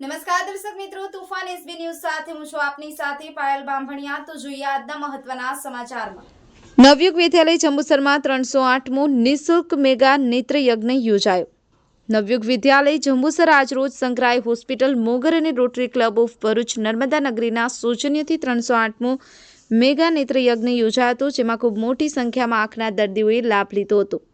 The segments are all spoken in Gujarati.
નમસ્કાર દર્શક મિત્રો, તુફાન એસબી ન્યૂઝ સાથે હું છું આપની સાથે પાયલ બાંભણિયા. તો જોઈએ આજના મહત્વના સમાચારમાં. નવયુગ વિદ્યાલય જંબુસરમાં ત્રણસો આઠમું નિઃશુલ્ક મેગા નેત્રયજ્ઞ યોજાયો. નવયુગ વિદ્યાલય જંબુસર આજરોજ સંકરાય હોસ્પિટલ મોગર અને Rotary Club of Bharuch Narmada નગરીના સૌજન્યથી ત્રણસો આઠમું મેગા નેત્રયજ્ઞ યોજાયો હતો, જેમાં ખૂબ મોટી સંખ્યામાં આંખના દર્દીઓએ લાભ લીધો હતો.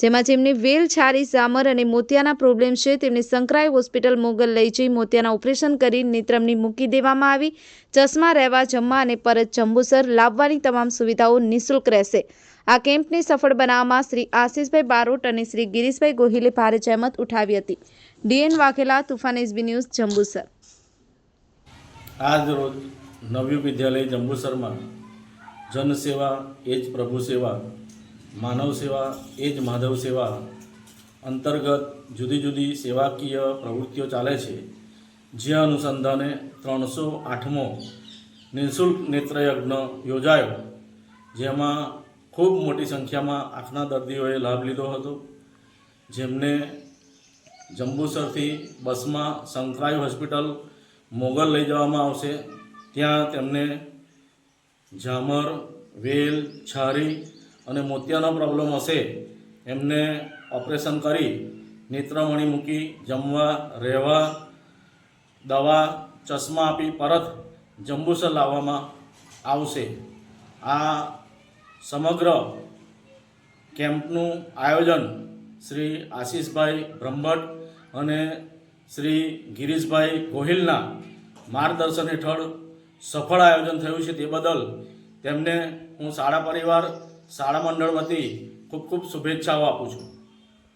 જેમાં જેમને વેલ છારી ઝામર અને મોતિયાના પ્રોબ્લેમ છે, તેમને સંકરાય હોસ્પિટલ મોગલ લઈ જઈ મોતિયાના ઓપરેશન કરી નેત્રમની મૂકી દેવામાં આવી. ચશ્મા, રહેવા, જમવા અને પરત જંબુસર લાવવાની તમામ સુવિધાઓ નિઃશુલ્ક રહેશે. આ કેમ્પને સફળ બનાવવામાં શ્રી આશીષભાઈ બારોટ અને શ્રી ગિરીશભાઈ ગોહિલે ભારે જહેમત ઉઠાવી હતી. DN Vaghela, Toofan SB news, Jambusar. આજ રોજ નવયુગ વિદ્યાલય જંબુસરમાં જનસેવા, એ જ પ્રભુ સેવા માનવ સેવા એ જ માધવ સેવા અંતર્ગત જુદી જુદી સેવાકીય પ્રવૃત્તિઓ ચાલે છે, જે અનુસંધાને ત્રણસો આઠમો નિઃશુલ્ક નેત્રયજ્ઞ યોજાયો, જેમાં ખૂબ મોટી સંખ્યામાં આંખના દર્દીઓએ લાભ લીધો હતો. જેમને જંબુસરથી બસમાં સંકરાઈ હોસ્પિટલ મોગલ લઈ જવામાં આવશે, ત્યાં તેમને ઝામર, વેલ, છારી અને મોતિયાનો પ્રોબ્લેમ હશે, એમને ઓપરેશન કરી, નેત્રમણી મૂકી, જમવા, રહેવા, દવા, ચશ્મા આપી, પરત જંબુસર લાવવામાં આવશે. આ સમગ્ર કેમ્પનું આયોજન શ્રી આશીષભાઈ બ્રહ્મભટ્ટ અને શ્રી ગિરીશભાઈ ગોહિલના માર્ગદર્શન હેઠળ સફળ આયોજન થયું છે. તે બદલ તેમને હું શાળા પરિવાર શાળા મંડળ વતી ખૂબ ખૂબ શુભેચ્છાઓ આપું છું.